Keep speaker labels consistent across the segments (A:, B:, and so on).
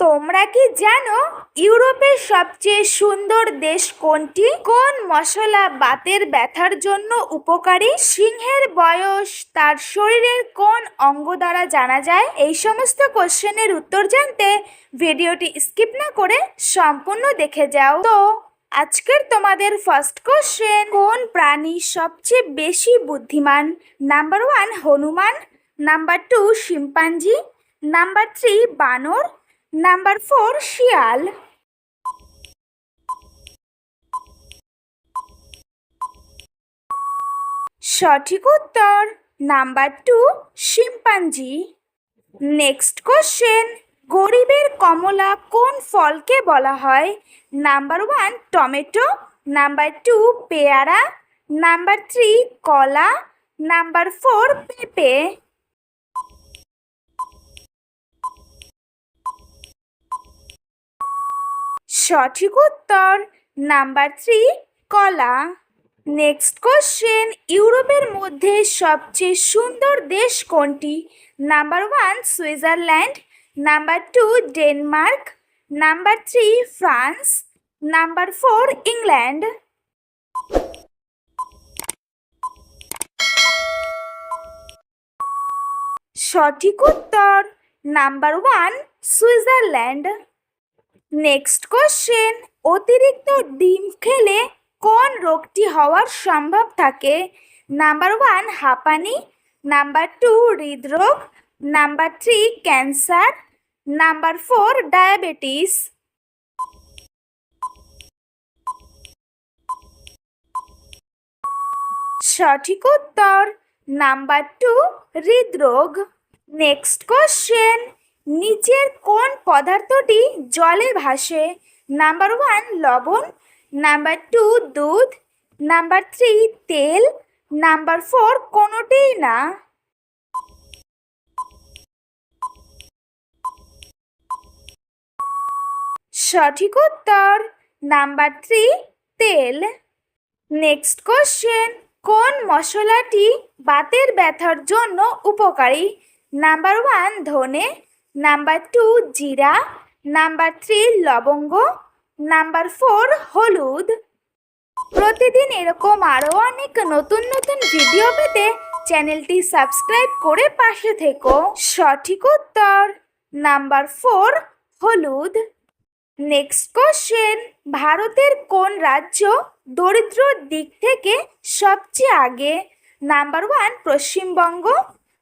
A: তোমরা কি জানো ইউরোপের সবচেয়ে সুন্দর দেশ কোনটি? কোন মশলা বাতের ব্যথার জন্য উপকারী? সিংহের বয়স, তার শরীরের কোন অঙ্গ দ্বারা জানা যায়? এই সমস্ত কোশ্চেনের উত্তর জানতে ভিডিওটি স্কিপ না করে সম্পূর্ণ দেখে যাও। তো, আজকের তোমাদের ফার্স্ট কোশ্চেন কোন প্রাণী সবচেয়ে বেশি বুদ্ধিমান? Number one Hanuman number two chimpanzee number three বানর নাম্বার ফোর শিয়াল। সঠিক উত্তর number two chimpanzee. Next question গরিবের কমলা কোন ফলকে বলা হয়? Number one tomato. Number two পেয়ারা। নাম্বার থ্রি কলা। নাম্বার ফোর পেঁপে। সঠিক উত্তর নাম্বার থ্রি কলা। নেক্সট কোশ্চেন ইউরোপের মধ্যে সবচেয়ে সুন্দর দেশ কোনটি? Number one Switzerland. Number two Denmark. Number three France. Number four England. সঠিক উত্তর number one Switzerland. Next question অতিরিক্ত ডিম খেলে কোন রোগটি হওয়ার সম্ভব থাকে? নাম্বার ওয়ান হাঁপানি। নাম্বার টু হৃদরোগ। Number three cancer number four diabetes সঠিক উত্তর নাম্বার টু হৃদরোগ। নেক্সট কোশ্চেন নিচের কোন পদার্থটি জলে ভাসে? নাম্বার ওয়ান, লবণ। নাম্বার টু, দুধ। নাম্বার থ্রি, তেল। নাম্বার ফোর, কোনোটিই না। সঠিক উত্তর, নাম্বার থ্রি, তেল। নেক্সট কোশ্চেন, কোন মশলাটি বাতের ব্যথার জন্য উপকারী? নাম্বার ওয়ান, ধনে। নাম্বার টু জিরা, নাম্বার থ্রি লবঙ্গ, নাম্বার ফোর হলুদ। প্রতিদিন এরকম আরও অনেক নতুন নতুন ভিডিও পেতে চ্যানেলটি সাবস্ক্রাইব করে পাশে থেকো। সঠিক উত্তর, নাম্বার ফোর হলুদ। নেক্সট কোশ্চেন, ভারতের কোন রাজ্য দরিদ্র দিক থেকে সবচেয়ে আগে? Number one Paschimbanga,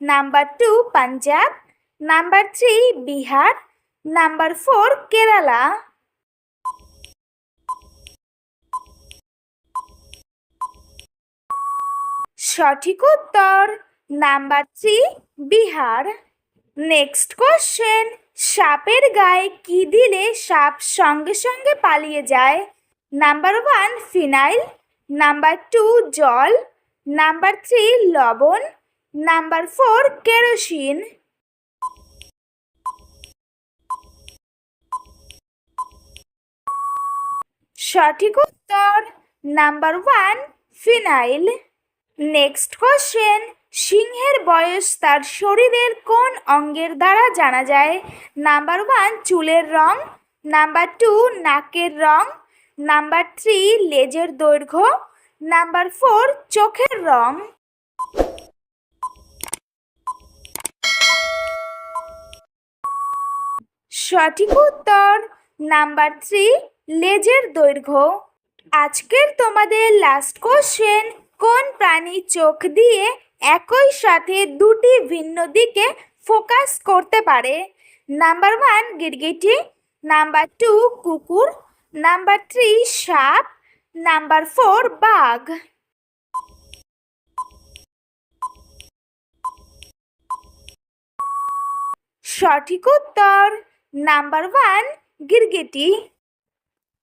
A: number two Punjab number three, Bihar. Number four, Kerala. সঠিক উত্তর, number three, Bihar. Next question সাপের গায়ে কি দিলে সাপ সঙ্গে সঙ্গে পালিয়ে যায়? Number one, phenyl. Number two, জল। নাম্বার থ্রি, লবণ। Number four, kerosene. সঠিক উত্তর number one, phenyl. Next question, সিংহের বয়স তার শরীরের কোন অঙ্গের দ্বারা জানা যায়? নাম্বার ওয়ান, চুলের রং। নাম্বার টু, নাকের রং। নাম্বার থ্রি, লেজের দৈর্ঘ্য। নাম্বার ফোর, চোখের রং। সঠিক উত্তর নাম্বার থ্রি লেজের দৈর্ঘ্য। আজকের তোমাদের লাস্ট কোশ্চেন কোন প্রাণী চোখ দিয়ে একই সাথে দুটি ভিন্ন দিকে ফোকাস করতে পারে? নাম্বার ওয়ান গিরগিটি। নাম্বার টু কুকুর। নাম্বার থ্রি সাপ। নাম্বার ফোর বাঘ। সঠিক উত্তর নাম্বার ওয়ান গিরগিটি।